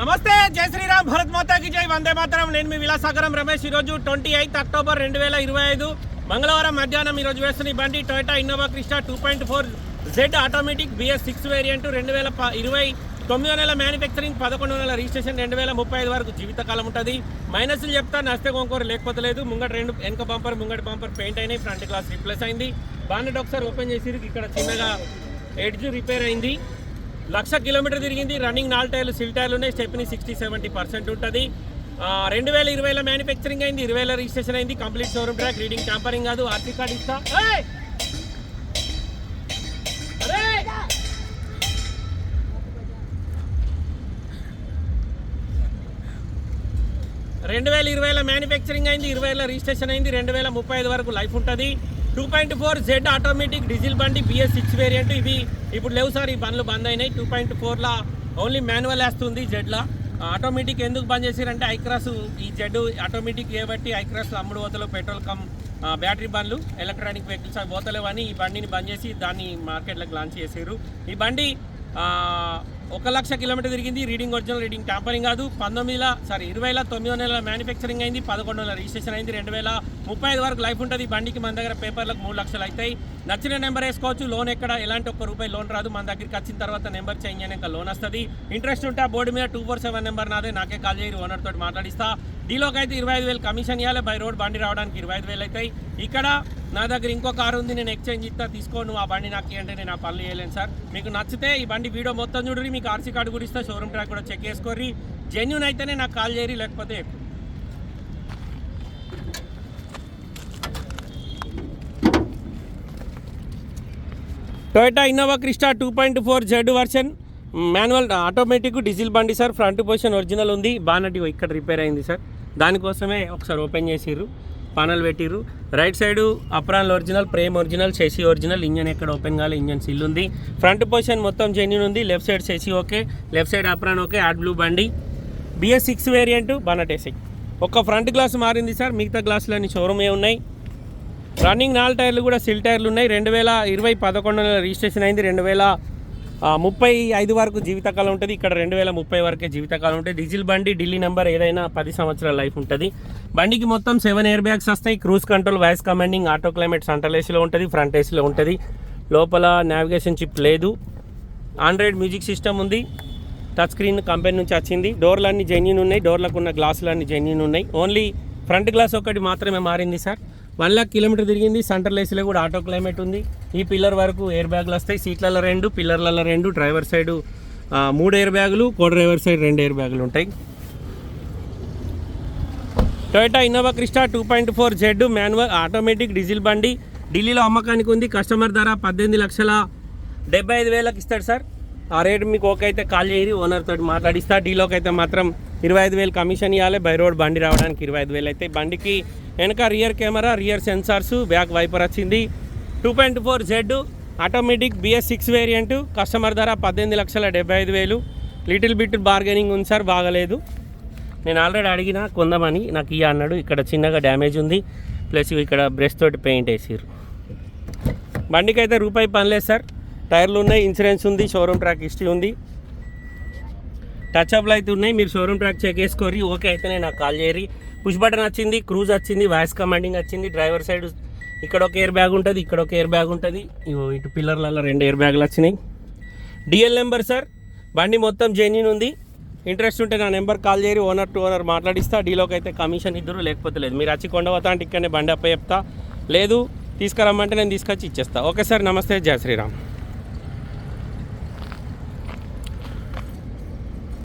నమస్తే జై శ్రీరామ్ భరత్ మాతాకి జై వందే మాతరం. నేను మీ విలాసాగరం రమేష్. ఈరోజు ట్వంటీ ఎయిత్ అక్టోబర్ రెండు వేల ఇరవై ఐదు మంగళవారం మధ్యాహ్నం ఈరోజు వేస్తున్న ఈ బండి Toyota Innova Crysta two point four Z automatic BS six variant రెండు వేల ఇరవై తొమ్మిదో నెల మ్యానుఫ్యాక్చరింగ్ పదకొండు నెల రిజిస్ట్రేషన్ రెండు వేల ముప్పై ఐదు వరకు జీవితకాలం ఉంటుంది. మైనస్లు చెప్తా నస్తే కొంకోరు లేకపోతే లేదు. ముంగట రెండు వెనక బంపర్ ముంగట బంపర్ పెయింట్ అయినాయి. ఫ్రంట్ గ్లాస్ రిప్లేస్ అయింది. బాన్నెట్ ఒకసారి ఓపెన్ చేసి ఇక్కడ చిన్నగా ఎడ్జ్ రిపేర్ అయింది. లక్ష కిలోమీటర్ తిరిగింది. రన్నింగ్ నాలుగు టైర్లు సిల్ టైర్లు ఉన్నాయి. స్టెప్ని సిక్స్టీ సెవెంటీ పర్సెంట్ ఉంటుంది. రెండు వేల ఇరవైలో మ్యానుఫ్యాక్చరింగ్ అయింది. ఇరవైలో రిజిస్ట్రేషన్ అయింది. Complete showroom track reading tampering కాదు. ఆర్టీ కార్డ్ ఇస్తా. రెండు వేల ఇరవైలో మ్యానుఫ్యాక్చరింగ్ అయింది. ఇరవైలో రిజిస్ట్రేషన్ అయింది. రెండు వేల ముప్పై ఐదు వరకు లైఫ్ ఉంటుంది. Two point four Z automatic diesel బండి బిఎస్ సిక్స్ వేరియంట్ ఇవి ఇప్పుడు లేవు సార్ ఈ బండ్లు బంద్ అయినాయి. టూ పాయింట్ ఫోర్లో ఓన్లీ మాన్యువల్ వేస్తుంది జెడ్లా ఆటోమేటిక్ ఎందుకు బంద్ చేశారంటే ఐక్రాస్ ఈ జెడ్ ఆటోమేటిక్ ఏబట్టి ఐక్రాస్ అమ్ముడు పోతలు పెట్రోల్ కమ్ బ్యాటరీ బండ్లు ఎలక్ట్రానిక్ వెహికల్స్ అవి అని ఈ బండిని బంద్ చేసి దాన్ని మార్కెట్లోకి లాంచ్ చేశారు ఈ బండి ఒక లక్ష కిలోమీటర్ తిరిగింది. రీడింగ్ ఒరిజినల్ రీడింగ్ ట్యాంపరింగ్ కాదు. పంతొమ్మిదిల సారీ ఇరవైల తొమ్మిదో నెలల మ్యానుఫ్యాక్చరింగ్ అయింది. పదకొండు నెలల రిజిస్ట్రేషన్ అయింది. రెండు వేల ముప్పై ఐదు వరకు లైఫ్ ఉంటుంది. ఈ బండికి మన దగ్గర పేపర్లకు మూడు లక్షలు అవుతాయి. నచ్చిన నెంబర్ వేసుకోవచ్చు. లోన్ ఎక్కడ? ఎలాంటి ఒక్క రూపాయి లోన్ రాదు. మన దగ్గరికి వచ్చిన తర్వాత నెంబర్ చేంజ్ అయినాక లోన్ వస్తుంది. ఇంట్రెస్ట్ ఉంటే బోర్డు మీద టూ ఫోర్ సెవెన్ నెంబర్ నాదే. నాకే కాల్ చేయరు ఓనర్ తోటి మాట్లాడిస్తా. డీలోకి అయితే ఇరవై ఐదు వేలు కమిషన్ ఇవ్వాలి బై రోడ్ బండి రావడానికి ఇరవై ఐదు వేలు అవుతాయి. ఇక్కడ నా దగ్గర ఇంకో కారు ఉంది. నేను ఎక్స్చేంజ్ ఇస్తా. తీసుకో నువ్వు ఆ బండి నాకు అంటే నేను ఆ పనులు చేయలేను సార్. మీకు నచ్చితే ఈ బండి వీడియో మొత్తం చూడరి మీకు ఆర్సీ కార్డు కూడా ఇస్తా. షోరూమ్ ట్రాక్ కూడా చెక్ చేసుకోర్రి. జెన్యున్ అయితేనే నాకు కాల్ చేయరి లేకపోతే Toyota Innova Crysta two point four Z version manual automatic diesel బండి సార్ ఫ్రంట్ పొజిషన్ ఒరిజినల్ ఉంది. బానటి ఇక్కడ రిపేర్ అయింది సార్ దానికోసమే ఒకసారి ఓపెన్ చేసిర్రు. పానల్ పెట్టిర్రు. Right side apron original frame original చేసి ఒరిజినల్ ఇంజన్ ఎక్కడ ఓపెన్ కాలే ఇంజన్ సిల్ ఉంది. ఫ్రంట్ పొజిషన్ మొత్తం జెన్యున్ ఉంది. లెఫ్ట్ సైడ్ చేసి okay. Left side apron okay. AdBlue బండి. బిఎస్ సిక్స్ వేరియంట్ బానట్ ఒక ఫ్రంట్ గ్లాస్ మారింది సార్ మిగతా గ్లాసులన్నీ షోరూమే ఉన్నాయి. రన్నింగ్ నాలుగు టైర్లు కూడా సిల్ టైర్లు ఉన్నాయి. రెండు వేల ఇరవై పదకొండులో రిజిస్ట్రేషన్ అయింది. రెండు వేల ముప్పై ఐదు వరకు జీవితకాలం ఉంటుంది. ఇక్కడ రెండు వేల ముప్పై వరకే జీవితకాలం ఉంటుంది. డీజిల్ బండి ఢిల్లీ నెంబర్ ఏదైనా పది సంవత్సరాల లైఫ్ ఉంటుంది. బండికి మొత్తం సెవెన్ ఎయిర్ బ్యాగ్స్ వస్తాయి. Cruise control voice commanding auto climate central ఏసీలో ఉంటుంది. ఫ్రంట్ ఏసీలో ఉంటుంది. లోపల నావిగేషన్ చిప్ లేదు. ఆండ్రాయిడ్ మ్యూజిక్ సిస్టమ్ ఉంది. టచ్ స్క్రీన్ కంపెనీ నుంచి వచ్చింది. డోర్లు అన్ని జెన్యున్ ఉన్నాయి. డోర్లకు ఉన్న గ్లాసులు అన్ని జెన్యున్ ఉన్నాయి. ఓన్లీ ఫ్రంట్ గ్లాస్ ఒకటి మాత్రమే మారింది సార్ వన్ లాక్ కిలోమీటర్ తిరిగింది. సెంటర్ లేసీలో కూడా ఆటో క్లైమేట్ ఉంది. ఈ పిల్లర్ వరకు ఎయిర్ బ్యాగ్లు వస్తాయి. సీట్లలో రెండు పిల్లర్లలో రెండు డ్రైవర్ సైడ్ మూడు ఎయిర్ బ్యాగులు కో డ్రైవర్ సైడ్ రెండు ఎయిర్ బ్యాగులు ఉంటాయి. Toyota Innova Crysta two point four Z manual automatic diesel బండి. ఢిల్లీలో అమ్మకానికి ఉంది. కస్టమర్ ధర పద్దెనిమిది లక్షల డెబ్బై ఐదు వేలకు ఇస్తాడు సార్. ఆ రేటు మీకు ఓకే అయితే కాల్ చేయరి ఓనర్ తోటి మాట్లాడిస్తా. డీలోకి అయితే మాత్రం ఇరవై ఐదు వేలు కమిషన్ ఇవ్వాలి బై రోడ్ బండి రావడానికి ఇరవై ఐదు వేలు అయితే. బండికి వెనక rear camera rear sensors back wiper వచ్చింది. Two point four Z automatic BS six variant customer ధర పద్దెనిమిది లక్షల డెబ్బై ఐదు వేలు. లిటిల్ బిట్ బార్గెనింగ్ ఉంది సార్ బాగలేదు. నేను ఆల్రెడీ అడిగిన కొందామని నాకు ఇయ్య అన్నాడు. ఇక్కడ చిన్నగా డ్యామేజ్ ఉంది. ప్లస్ ఇక్కడ బ్రష్ తోటి పెయింట్ వేసిర్రు. బండికి అయితే రూపాయి పనిలేదు సార్. టైర్లు ఉన్నాయి ఇన్సూరెన్స్ ఉంది షోరూమ్ ట్రాక్ హిస్టరీ ఉంది. టచ్ అప్లు అయితే ఉన్నాయి. మీరు షోరూమ్ ట్రాక్ చెక్ చేసుకోరి ఓకే అయితేనే నాకు కాల్ చేయరి పుష్ బటన్ వచ్చింది క్రూజ్ వచ్చింది వాయిస్ కమాండింగ్ వచ్చింది. డ్రైవర్ సైడ్ ఇక్కడ ఒక ఎయిర్ బ్యాగ్ ఉంటుంది ఇక్కడ ఒక ఎయిర్ బ్యాగ్ ఉంటుంది. ఇగో ఇటు పిల్లర్లలో రెండు ఎయిర్ బ్యాగులు వచ్చినాయి. డిఎల్ నెంబర్ సార్ బండి మొత్తం జెన్యున్ ఉంది. ఇంట్రెస్ట్ ఉంటే నా నెంబర్ కాల్ చేయరి ఓనర్ టు ఓనర్ మాట్లాడిస్తా. డీలోకి అయితే కమిషన్ ఇద్దరు లేకపోతే లేదు. మీరు వచ్చి కొండవతా అంటే ఇక్కడనే బండి అప్ప చెప్తా లేదు తీసుకురమ్మంటే నేను తీసుకొచ్చి ఇచ్చేస్తా. ఓకే సార్ నమస్తే. జయ శ్రీరామ్.